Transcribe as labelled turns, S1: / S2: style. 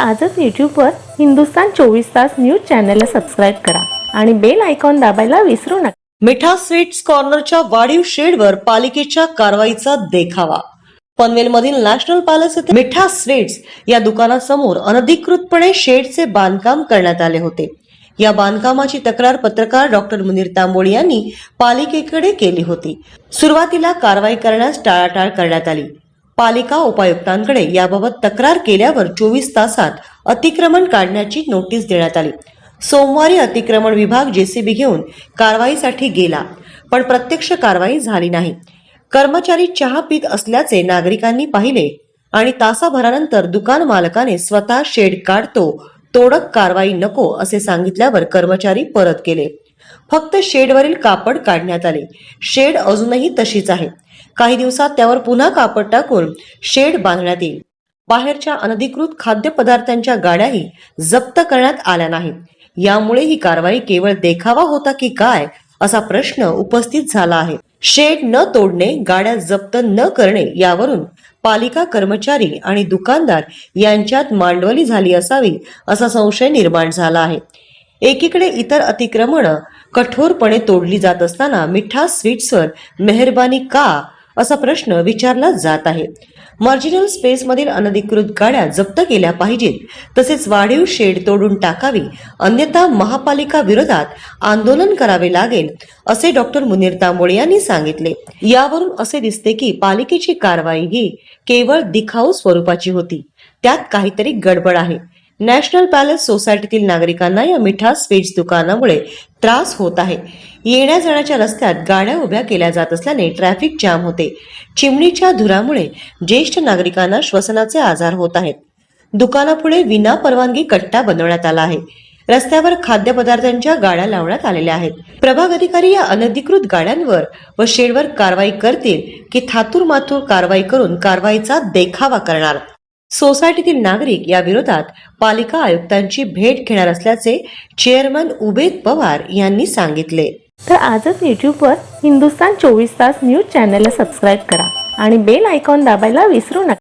S1: आजच यूट्यूबवर हिंदुस्तान चोवीस तास न्यूज चॅनलला सबस्क्राईब करा आणि बेल आयकॉन दाबायला विसरू नका.
S2: मिठा स्वीट्स कॉर्नरच्या वाढीव शेडवर पालिकेच्या कारवाईचा देखावा. पनवेलमधील नॅशनल पॅलेस येथे मिठा स्वीट्स या दुकानासमोर अनधिकृतपणे शेडचे बांधकाम करण्यात आले होते. या बांधकामाची तक्रार पत्रकार डॉक्टर मुनीर तांबोळी यांनी पालिकेकडे केली होती. सुरुवातीला कारवाई करण्यास टाळाटाळ करण्यात आली. पालिका उपायुक्तांकडे याबाबत तक्रार केल्यावर चोवीस तासात अतिक्रमण काढण्याची नोटीस देण्यात आली. सोमवारी अतिक्रमण विभाग जेसीबी घेऊन कारवाईसाठी गेला पण प्रत्यक्ष कारवाई झाली नाही. कर्मचारी चहा पीत असल्याचे नागरिकांनी पाहिले आणि तासाभरानंतर दुकान मालकाने स्वतः शेड काढतो तोडक कारवाई नको असे सांगितल्यावर कर्मचारी परत केले फक्त शेडवरील कापड काढण्यात आले. शेड अजूनही तशीच आहे. काही दिवसात त्यावर पुन्हा कापड टाकून शेड बांधण्यात येईल. बाहेरच्या अनधिकृत खाद्यपदार्थांच्या गाड्याही जप्त करण्यात आल्या नाहीत. यामुळे ही कारवाई केवळ देखावा होता की काय असा प्रश्न उपस्थित झाला आहे. शेड न तोडणे गाड्या जप्त न करणे यावरून पालिका कर्मचारी आणि दुकानदार यांच्यात मांडवली झाली असावी असा संशय निर्माण झाला आहे. एकीकडे इतर अतिक्रमण कठोरपणे तोडली जात असताना मिठा स्वीट्सवर मेहरबानी का असा प्रश्न विचारला जात आहे. मार्जिनल स्पेसमधील अनधिकृत गाड्या जप्त केल्या पाहिजेत. तसेच वाढीव शेड तोडून टाकावी. अन्यथा महापालिका विरोधात आंदोलन करावे लागेल असे डॉक्टर मुनीर तांबोळे यांनी सांगितले. यावरून असे दिसते की पालिकेची कारवाई ही केवळ दिखाऊ स्वरूपाची होती. त्यात काहीतरी गडबड आहे. नॅशनल पॅलेस सोसायटीतील नागरिकांना या मिठा स्वीट्स दुकानामुळे त्रास होत आहे. येण्या जाण्याच्या रस्त्यात गाड्या उभ्या केल्या जात असल्याने ट्रॅफिक जाम होते. चिमणीच्या धुरामुळे ज्येष्ठ नागरिकांना श्वसनाचे आजार होत आहेत. दुकानापुढे विना परवानगी कट्टा बनवण्यात आला आहे. रस्त्यावर खाद्यपदार्थांच्या गाड्या लावण्यात आलेल्या आहेत. प्रभाग अधिकारी या अनधिकृत गाड्यांवर व शेडवर कारवाई करतील की थातूर माथूर कारवाई करून कारवाईचा देखावा करणार. सोसायटीतील नागरिक या विरोधात पालिका आयुक्तांची भेट घेणार असल्याचे चेअरमन उबेद पवार यांनी सांगितले.
S1: तर आजच यूट्यूबवर हिंदुस्तान चोवीस तास न्यूज चॅनलला सबस्क्राईब करा आणि बेल आयकॉन दाबायला विसरू नका.